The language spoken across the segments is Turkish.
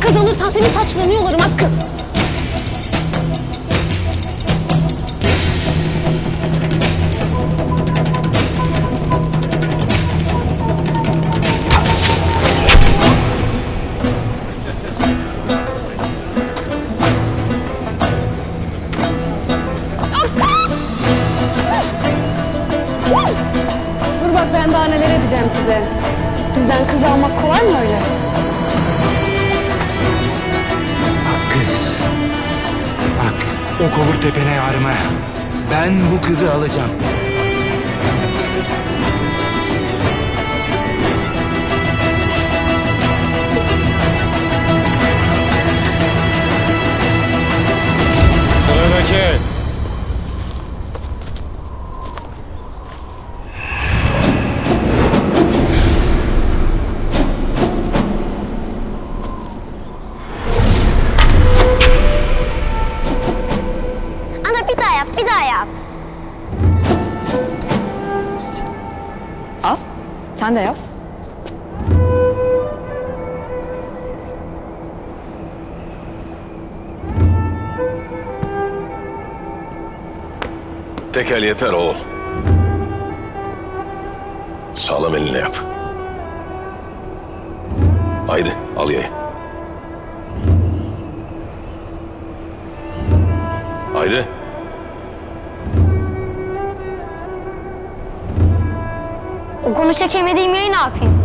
kazanırsan senin saçlarını yolarım hak kız. Dur bak ben daha neler edeceğim size. Bizden kız almak kolay mı öyle? Kız. Bak o kovur tepene yarmaya. Ben bu kızı alacağım. Sen de yap. Tekel yeter oğul. Sağlam eline yap. Haydi al yayı. Haydi. Okunu çekemediğim yayı ne yapayım?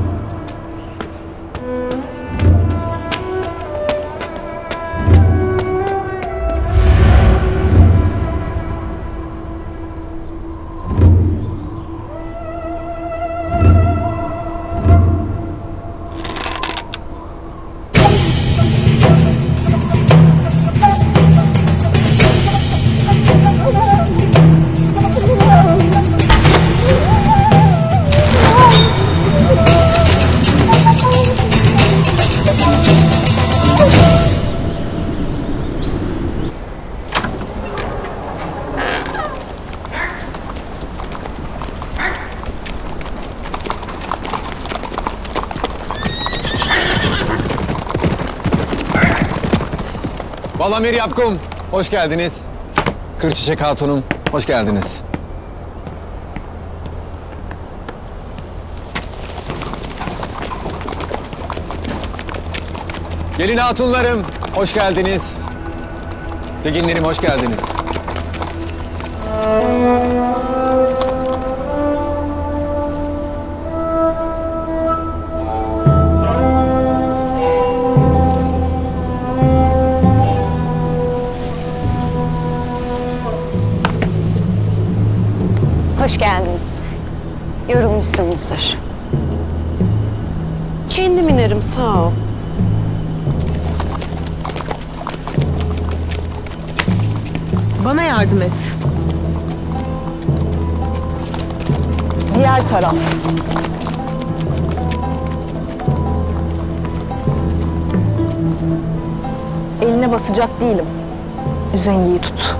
Valamir Yapkum, hoş geldiniz. Kırçiçek Hatun'um, hoş geldiniz. Gelin hatunlarım, hoş geldiniz. Teginlerim, hoş geldiniz. Hoş geldiniz. Yorulmuşsunuzdur. Kendim inerim sağ ol. Bana yardım et. Diğer taraf. Eline basacak değilim. Üzengiyi tut.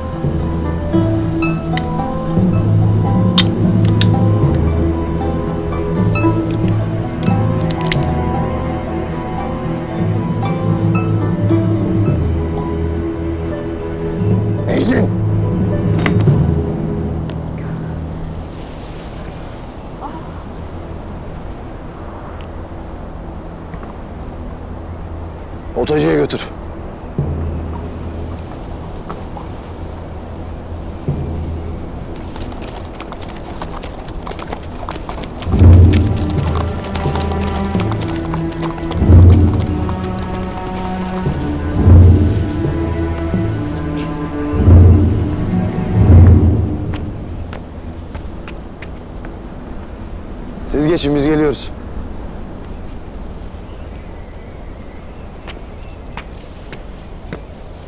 Siz geçin biz geliyoruz.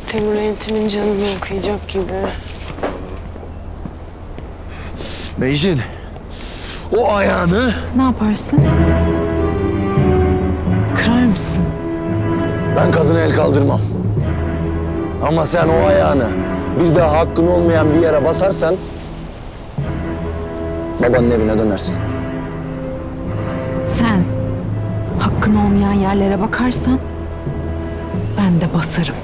Temur Entim'in canını okuyacak gibi. Beyjin. O ayağını Ne yaparsın? Kırar mısın? Ben kadına el kaldırmam. Ama sen o ayağını bir daha hakkın olmayan bir yere basarsan babanın evine dönersin. Hakkın olmayan yerlere bakarsan ben de basarım.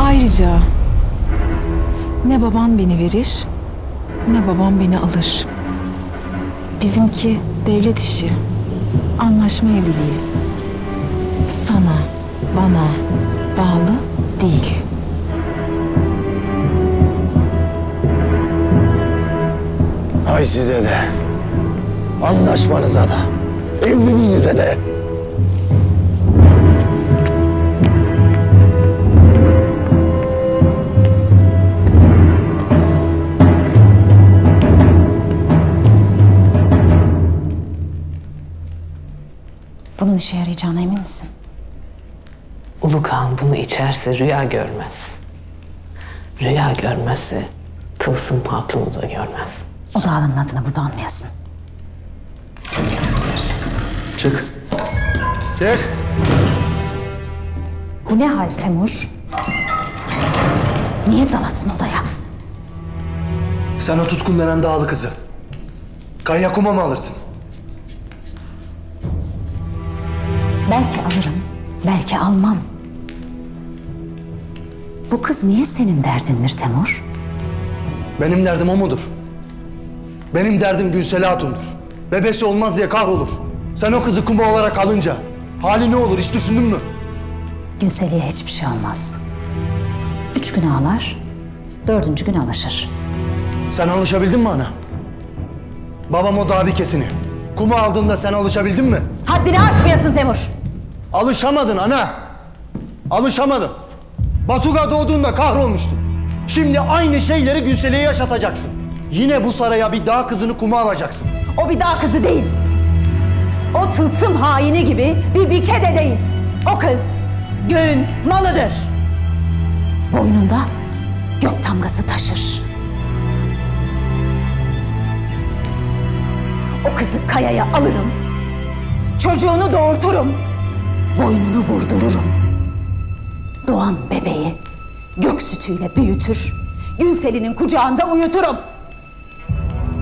Ayrıca ne baban beni verir, ne babam beni alır. Bizimki devlet işi, anlaşma evliliği. Sana, bana bağlı değil. Hay size de. Anlaşmanıza da. Evliliğinize de. Bunun işe yarayacağına emin misin? Ulu Kağan bunu içerse rüya görmez. Rüya görmezse Tılsım Hatun'u da görmez. O dağlanın adını burada anmayasın. Çık. Çık. Bu ne hal Temur? Niye dalasın odaya? Sen o tutkun denen dağlı kızı. Kaya kuma mı alırsın? Belki alırım, belki almam. Bu kız niye senin derdindir Temur? Benim derdim o mudur? Benim derdim Gülsel Hatun'dur. Bebesi olmaz diye kahrolur. Sen o kızı kuma olarak alınca hali ne olur hiç düşündün mü? Gülseli'ye hiçbir şey olmaz. Üç gün ağlar, dördüncü gün alışır. Sen alışabildin mi ana? Babam o davi kesini. Kuma aldığında sen alışabildin mi? Haddini aşmayasın Temur. Alışamadın ana. Alışamadın. Batuga doğduğunda kahrolmuştun. Şimdi aynı şeyleri Gülseli'ye yaşatacaksın. Yine bu saraya bir dağ kızını kuma alacaksın. O bir dağ kızı değil. O tılsım haini gibi bir bike de değil. O kız göğün malıdır. Boynunda gök damgası taşır. O kızı kayaya alırım. Çocuğunu doğurturum. Boynunu vurdururum. Doğan bebeği gök sütüyle büyütür. Günsel'inin kucağında uyuturum.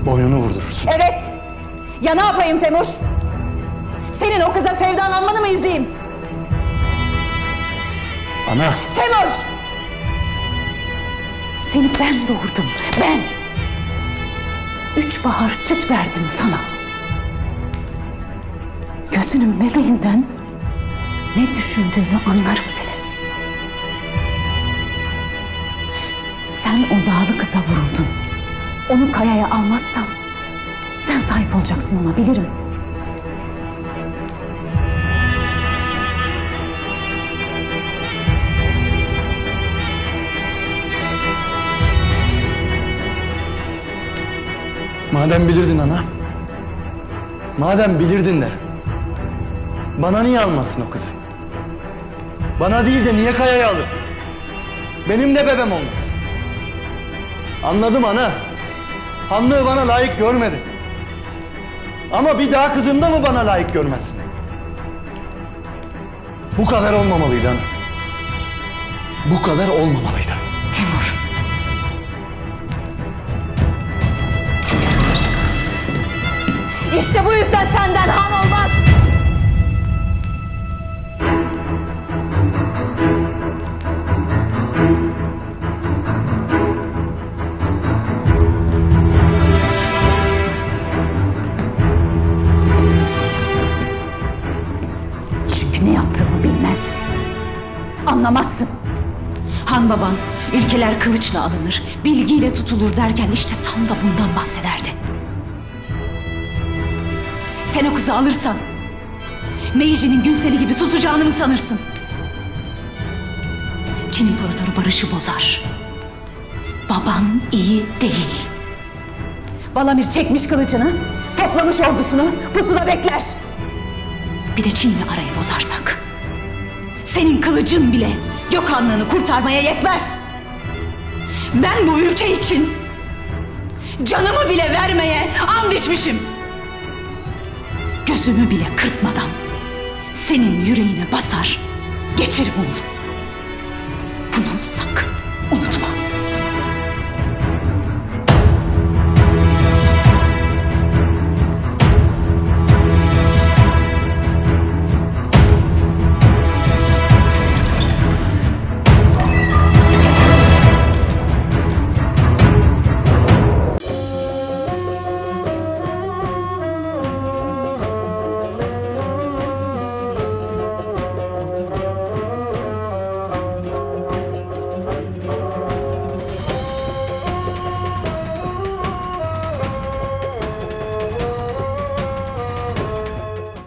Boynunu vurdurursun. Evet. Ya ne yapayım Temur? Senin o kıza sevdalanmanı mı izleyeyim? Ana. Temur! Seni ben doğurdum. Ben. Üç bahar süt verdim sana. Gözünün meleğinden ne düşündüğünü anlarım seni. Sen o dağlı kıza vuruldun. Onu kayaya almazsam sen sahip olacaksın ona bilirim. Madem bilirdin ana. Madem bilirdin de. Bana niye almazsın o kızı? Bana değil de niye Kaya'ya alırsın? Benim de bebem olmaz. Anladım ana. Hanlığı bana layık görmedin. Ama bir daha kızında mı bana layık görmezsin? Bu kadar olmamalıydı ana. Bu kadar olmamalıydı. İşte bu yüzden senden han olmaz. Çünkü ne yaptığımı bilmez. Anlamazsın. Han baban ülkeler kılıçla alınır, bilgiyle tutulur derken işte tam da bundan bahsederdi. Sen o kızı alırsan Meiji Günseli gibi susacağını mı sanırsın? Çin İmparatoru barışı bozar. Baban iyi değil. Balamir çekmiş kılıcını, toplamış ordusunu, pusuda bekler. Bir de Çin'le arayı bozarsak. Senin kılıcın bile Gökhanlığını kurtarmaya yetmez. Ben bu ülke için canımı bile vermeye and içmişim. Gözümü bile kırpmadan senin yüreğine basar, geçerim oğlum.